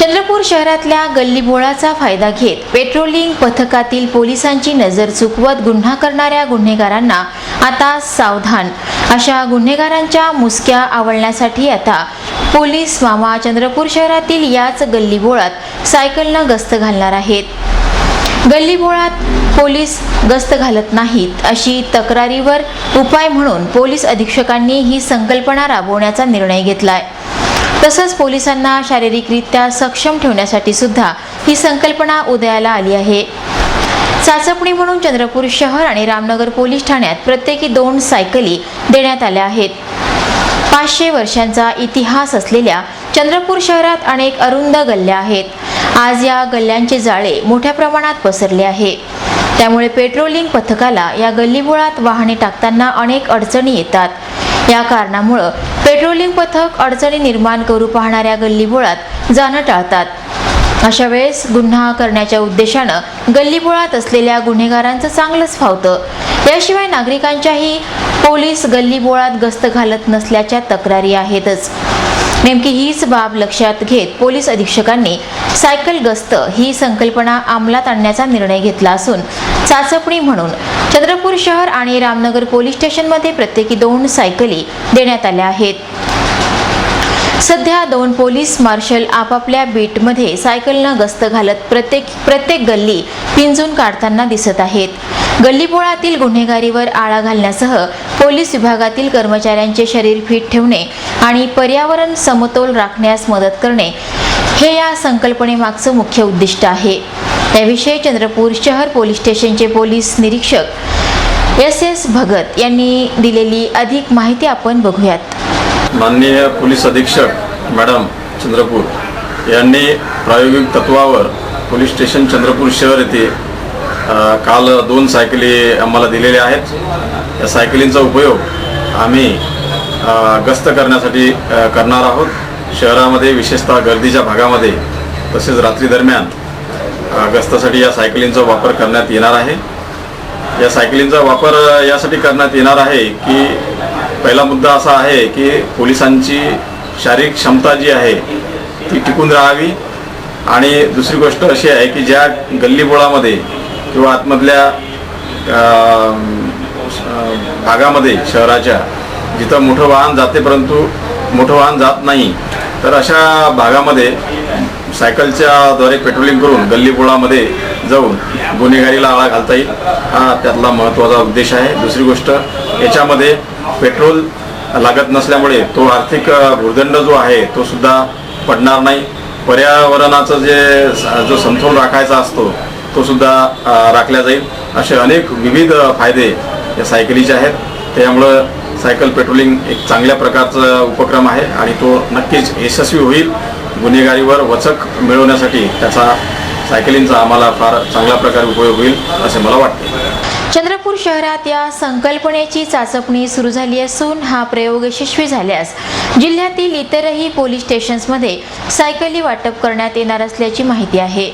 चंद्रपूर शहरातल्या गल्लीबोळाचा फायदा घेत पेट्रोलिंग पथकातील पोलिसांची नजर चुकवत गुन्हा करणाऱ्या गुन्हेगारांना आता सावधान. अशा गुन्हेगारांच्या मुसक्या आवळण्यासाठी आता पोलीस मामा चंद्रपूर शहरातील याच गल्लीबोळात सायकलनं गस्त घालणार आहेत. गल्लीबोळात पोलीस गस्त घालत नाहीत अशी तक्रारीवर उपाय म्हणून पोलीस अधीक्षकांनी ही संकल्पना राबवण्याचा निर्णय घेतलाय. तसंच पोलिसांना शारीरिकरित्या सक्षम ठेवण्यासाठी सुद्धा ही संकल्पना उदयाला आली आहे. चाचपणी म्हणून चंद्रपूर शहर आणि रामनगर पोलीस ठाण्यात प्रत्येकी दोन सायकली देण्यात आल्या आहेत. पाचशे वर्षांचा इतिहास असलेल्या चंद्रपूर शहरात अनेक अरुंद गल्ल्या आहेत. आज या गल्ल्यांचे जाळे मोठ्या प्रमाणात पसरले आहे. त्यामुळे पेट्रोलिंग पथकाला या गल्लीबोळात वाहने टाकताना अनेक अडचणी येतात. या कारणामुळं पेट्रोलिंग पथक अडचणी निर्माण करू पाहणाऱ्या गल्लीबोळात जाणं टाळतात. अशा वेळेस गुन्हा करण्याच्या उद्देशानं गल्लीबोळात असलेल्या गुन्हेगारांचं चांगलंच फावतं. याशिवाय नागरिकांच्याही पोलीस गल्लीबोळात गस्त घालत नसल्याच्या तक्रारी आहेतच. नेमकी हीच बाब लक्षात घेत पोलीस अधीक्षकांनी सायकल गस्त ही संकल्पना अंमलात आणण्याचा निर्णय घेतला असून चाचपणी म्हणून चंद्रपूर शहर आणि रामनगर पोलीस स्टेशनमध्ये प्रत्येकी दोन सायकली देण्यात आल्या आहेत. सध्या दोन पोलीस मार्शल आपापल्या बीटमध्ये सायकलनं गस्त घालत प्रत्येक प्रत्येक गल्ली पिंजून काढताना दिसत आहेत. गल्लीपोळातील गुन्हेगारीवर आळा घालण्यासह पोलीस विभागातील कर्मचाऱ्यांचे शरीर फिट ठेवणे आणि पर्यावरण समतोल राखण्यास मदत करणे हे या संकल्पनेमागचं मुख्य उद्दिष्ट आहे. याविषयी चंद्रपूर शहर पोलीस स्टेशनचे पोलीस निरीक्षक एस एस भगत यांनी दिलेली अधिक माहिती आपण बघूयात. माननीय पोलीस अधीक्षक मॅडम चंद्रपूर यांनी प्रायोगिक तत्वावर पोलीस स्टेशन चंद्रपूर शहर येथे काल दोन सायकली आम्हाला दिलेल्या आहेत. या सायकलींचा उपयोग आम्ही गस्त करण्यासाठी करणार आहोत. शहरामध्ये विशेषतः गर्दीच्या भागामध्ये तसेच रात्री दरम्यान गस्तासाठी या सायकलींचा वापर करण्यात येणार आहे. या सायकलींचा वापर यासाठी करण्यात येणार आहे की पहिला मुद्दा असा आहे की पोलिसांची शारीरिक क्षमता जी आहे ती टिकून राहावी. आणि दुसरी गोष्ट अशी आहे की ज्या गल्लीबोळामध्ये किंवा आतमधल्या भागामध्ये शहराच्या जिथं मोठं वाहन जाते परंतु मोठं वाहन जात नाही. तर अशा भागामध्ये सायकलच्याद्वारे पेट्रोलिंग करून गल्लीबोळामध्ये जाऊन गुन्हेगारीला आळा घालता येईल. हा त्यातला महत्त्वाचा उद्देश आहे. दुसरी गोष्ट याच्यामध्ये पेट्रोल लागत नसल्यामुळे तो आर्थिक भूर्दंड जो आहे तो सुद्धा पडणार नाही. पर्यावरणाचं जे जो समतोल राखायचा असतो तो सुद्धा राखला जाईल. असे अनेक विविध फायदे या सायकलीचे आहेत. त्यामुळं सायकल पेट्रोलिंग एक चांगल्या प्रकारचा उपक्रम आहे आणि तो नक्कीच यशस्वी होईल. गुन्हेगारीवर वचक मिळवण्यासाठी त्याचा सायकलिंगचा आम्हाला फार चांगल्या प्रकारे उपयोग होईल असे मला वाटते. चंद्रपूर शहरात या संकल्पनेची चाचपणी सुरू झाली असून हा प्रयोग यशस्वी झाल्यास जिल्ह्यातील इतरही पोलीस स्टेशन्समध्ये सायकली वाटप करण्यात येणार असल्याची माहिती आहे.